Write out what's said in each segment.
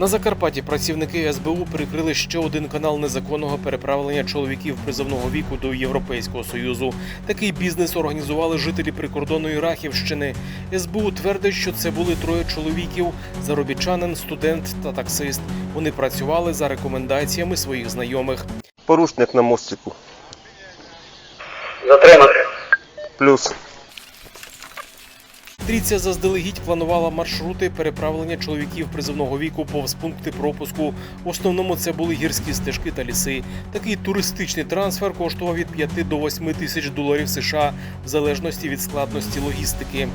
На Закарпатті працівники СБУ перекрили ще один канал незаконного переправлення чоловіків призовного віку до Європейського союзу. Такий бізнес організували жителі прикордонної Рахівщини. СБУ твердить, що це були троє чоловіків: заробітчанин, студент та таксист. Вони працювали за рекомендаціями своїх знайомих. Порушник на мостику. Затримати. Плюс. Трійця заздалегідь планувала маршрути переправлення чоловіків призовного віку повз пункти пропуску. В основному це були гірські стежки та ліси. Такий туристичний трансфер коштував від 5 до 8 тисяч доларів США в залежності від складності логістики.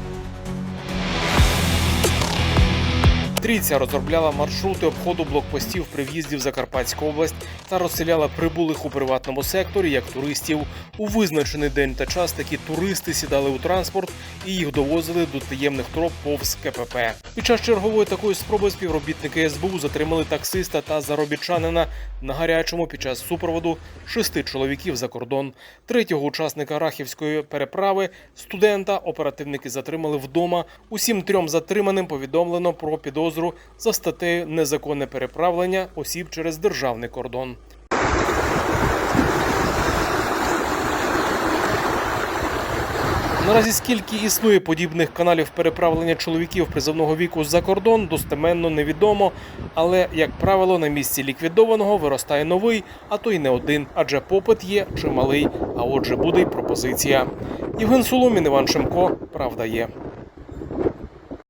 Трійця розробляла маршрути обходу блокпостів при в'їзді в Закарпатську область та розселяла прибулих у приватному секторі як туристів. У визначений день та час такі туристи сідали у транспорт і їх довозили до таємних троп повз КПП. Під час чергової такої спроби співробітники СБУ затримали таксиста та заробітчанина на гарячому під час супроводу шести чоловіків за кордон. Третього учасника рахівської переправи студента оперативники затримали вдома. Усім трьом затриманим повідомлено про підозру за статтею незаконне переправлення осіб через державний кордон. Наразі скільки існує подібних каналів переправлення чоловіків призовного віку за кордон, достеменно невідомо. Але, як правило, на місці ліквідованого виростає новий, а то й не один, адже попит є чималий. А отже, буде й пропозиція. Євген Соломін, Іван Шемко, правда є.